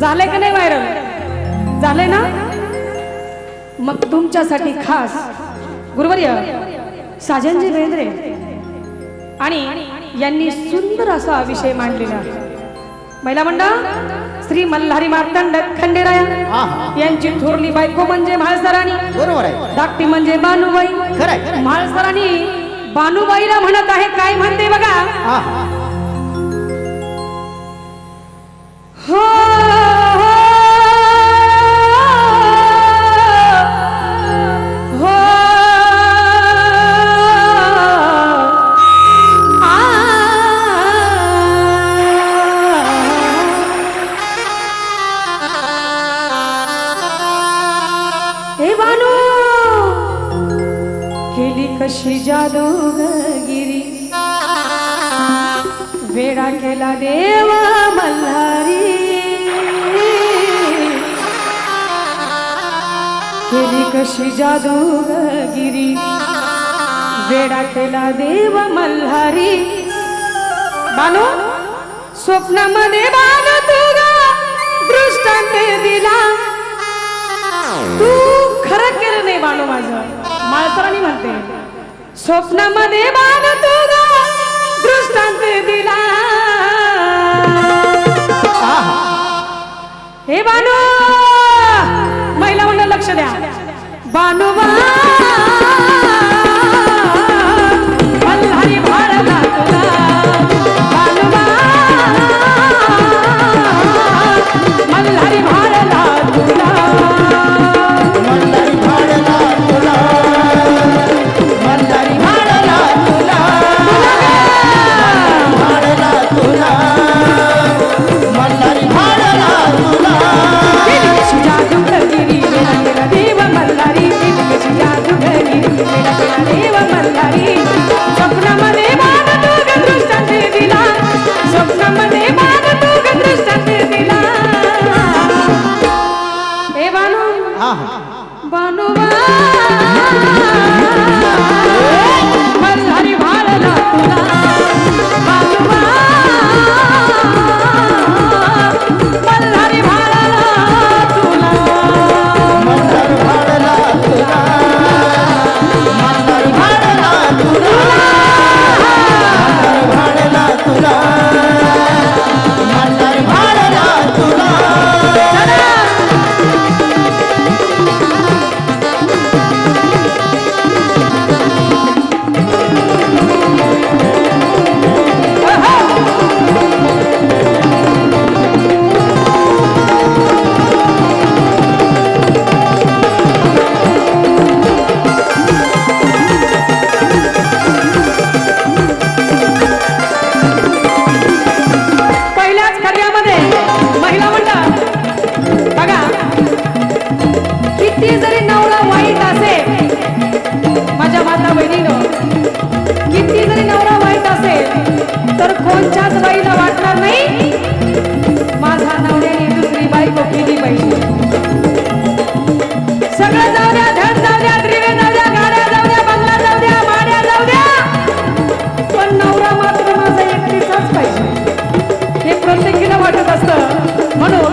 झालंय का नाही व्हायरल झालंय ना? मग तुमच्यासाठी खास गुरुवर्य साजनजी भेंद्रे आणि यांनी सुंदर असा विषय मांडलेला. महिला मंडळ श्री मल्हारी मार्तंड खंडेराया यांची थोरली बायको म्हणजे म्हाळसराणी. बरोबर आहे. धाकटी म्हणजे बानुबाई. म्हाळसराणी बानुबाईला म्हणत आहे काय म्हणते बघा? कशी जादूगिरी वेडा केला देवा मल्हारी. केली कशी जादूगिरी वेडा केला देव मल्हारी. बानो स्वप्नामध्ये बानो तू दृष्टांत दिला. तू खरं केलं नाही बानो माझं. माळसराणी म्हणते. स्वप्नामध्ये बाल तुझा दृष्टांत दिला. हे बानू महिला म्हणून लक्ष द्या. बानू बा arriba, para మనం నెగ్గిన వాటి బస్తా మనం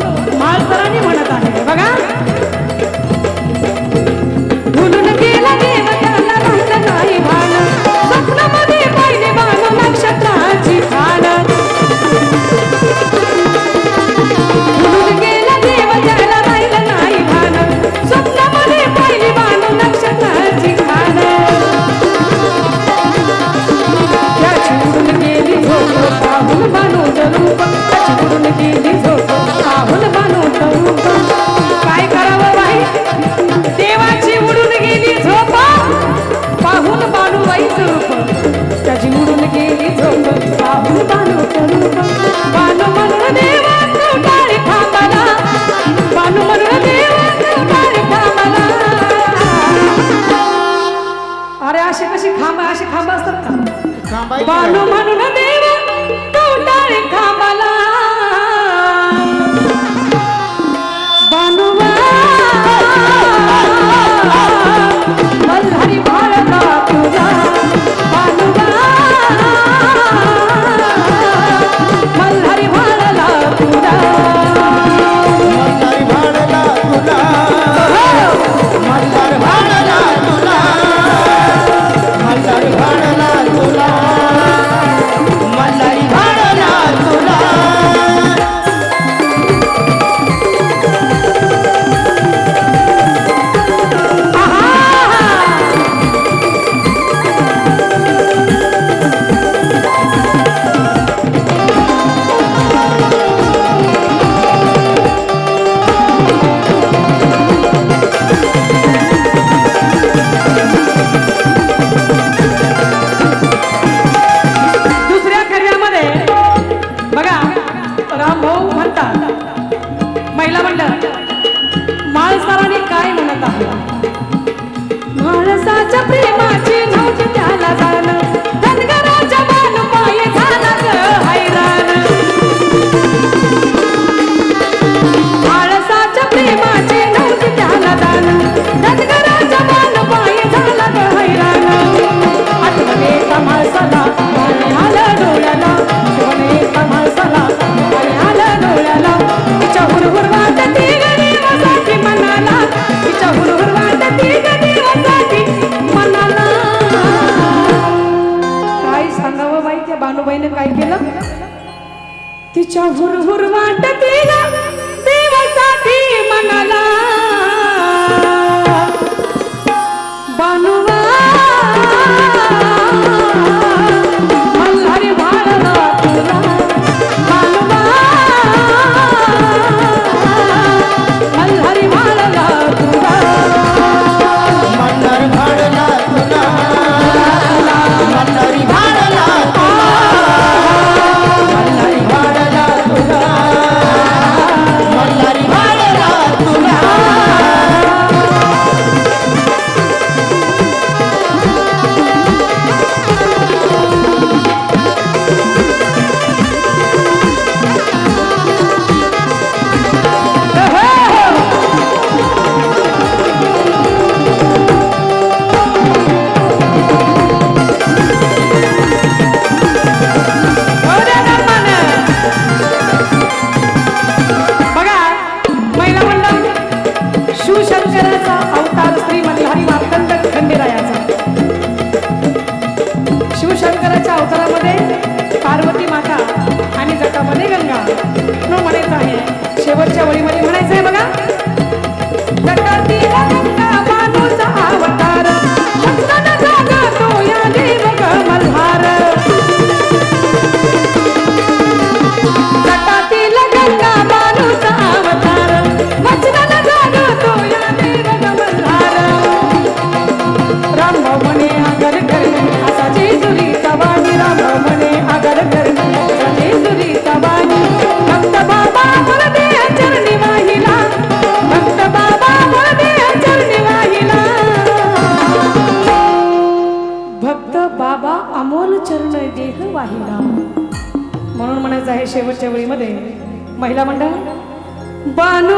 अरुण देव कवटाळे तिच्या हुरहुर वाटते महिला मंडळ? बानुवा